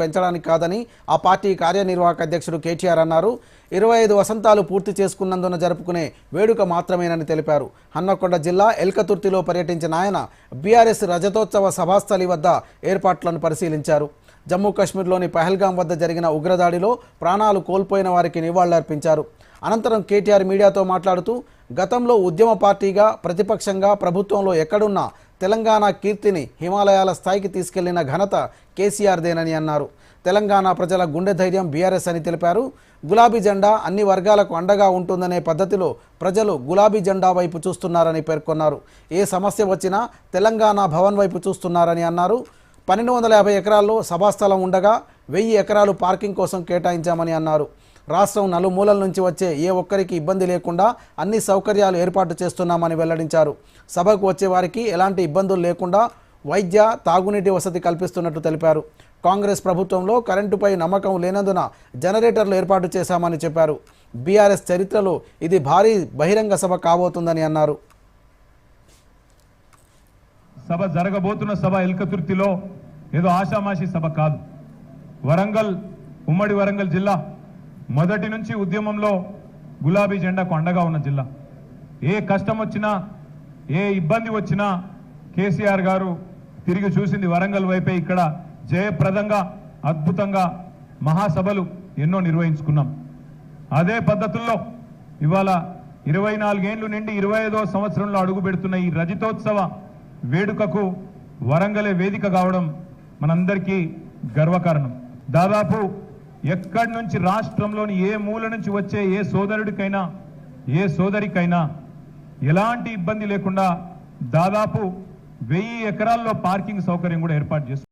పెంచడానికి కాదని ఆ పార్టీ కార్యనిర్వాహక అధ్యక్షుడు కేటీఆర్ అన్నారు. ఇరవై ఐదు వసంతాలు పూర్తి చేసుకున్నందున జరుపుకునే వేడుక మాత్రమేనని తెలిపారు. హన్నకొండ జిల్లా ఎల్కతుర్తిలో పర్యటించిన ఆయన బీఆర్ఎస్ రజతోత్సవ సభాస్థలి వద్ద ఏర్పాట్లను పరిశీలించారు. జమ్మూ కాశ్మీర్లోని పహల్గాం వద్ద జరిగిన ఉగ్రదాడిలో ప్రాణాలు కోల్పోయిన వారికి నివాళులర్పించారు. అనంతరం కేటీఆర్ మీడియాతో మాట్లాడుతూ గతంలో ఉద్యమ పార్టీగా ప్రతిపక్షంగా ప్రభుత్వంలో ఎక్కడున్నా తెలంగాణ కీర్తిని హిమాలయాల స్థాయికి తీసుకెళ్ళిన ఘనత కేసీఆర్దేనని అన్నారు. తెలంగాణ ప్రజల గుండె ధైర్యం బీఆర్ఎస్ అని తెలిపారు. గులాబీ జెండా అన్ని వర్గాలకు అండగా ఉంటుందనే పద్ధతిలో ప్రజలు గులాబీ జెండా వైపు చూస్తున్నారని పేర్కొన్నారు. ఏ సమస్య వచ్చినా తెలంగాణ భవన్ వైపు చూస్తున్నారని అన్నారు. పన్నెండు వందల యాభై ఎకరాల్లో సభాస్థలం ఉండగా వెయ్యి ఎకరాలు పార్కింగ్ కోసం కేటాయించామని అన్నారు. రాష్ట్రం నలుమూలల నుంచి వచ్చే ఏ ఒక్కరికి ఇబ్బంది లేకుండా అన్ని సౌకర్యాలు ఏర్పాటు చేస్తున్నామని వెల్లడించారు. సభకు వచ్చే వారికి ఎలాంటి ఇబ్బందులు లేకుండా వైద్య తాగునీటి వసతి కల్పిస్తున్నట్టు తెలిపారు. కాంగ్రెస్ ప్రభుత్వంలో కరెంటుపై నమ్మకం లేనందున జనరేటర్లు ఏర్పాటు చేశామని చెప్పారు. బీఆర్ఎస్ చరిత్రలో ఇది భారీ బహిరంగ సభ కాబోతుందని అన్నారు. సభ జరగబోతున్న సభ ఎల్కతుర్తిలో ఏదో ఆషామాషి సభ కాదు. వరంగల్ ఉమ్మడి వరంగల్ జిల్లా మొదటి నుంచి ఉద్యమంలో గులాబీ జెండా కొండగా ఉన్న జిల్లా. ఏ కష్టం వచ్చినా ఏ ఇబ్బంది వచ్చినా కేసీఆర్ గారు తిరిగి చూసింది వరంగల్ వైపే ఇక్కడ జయప్రదంగా అద్భుతంగా మహాసభలు ఎన్నో నిర్వహించుకున్నాం. అదే పద్ధతుల్లో ఇవాళ ఇరవై నాలుగేళ్ళు నిండి ఇరవై ఐదో సంవత్సరంలో అడుగుపెడుతున్న ఈ రజతోత్సవ వేడుకకు వరంగలే వేదిక కావడం మనందరికీ గర్వకారణం. దాదాపు ఎక్కడి నుంచి రాష్ట్రంలోని ఏ మూల నుంచి వచ్చే ఏ సోదరుడికైనా ఏ సోదరికైనా ఎలాంటి ఇబ్బంది లేకుండా దాదాపు వెయ్యి ఎకరాల్లో పార్కింగ్ సౌకర్యం కూడా ఏర్పాటు చేస్తుంది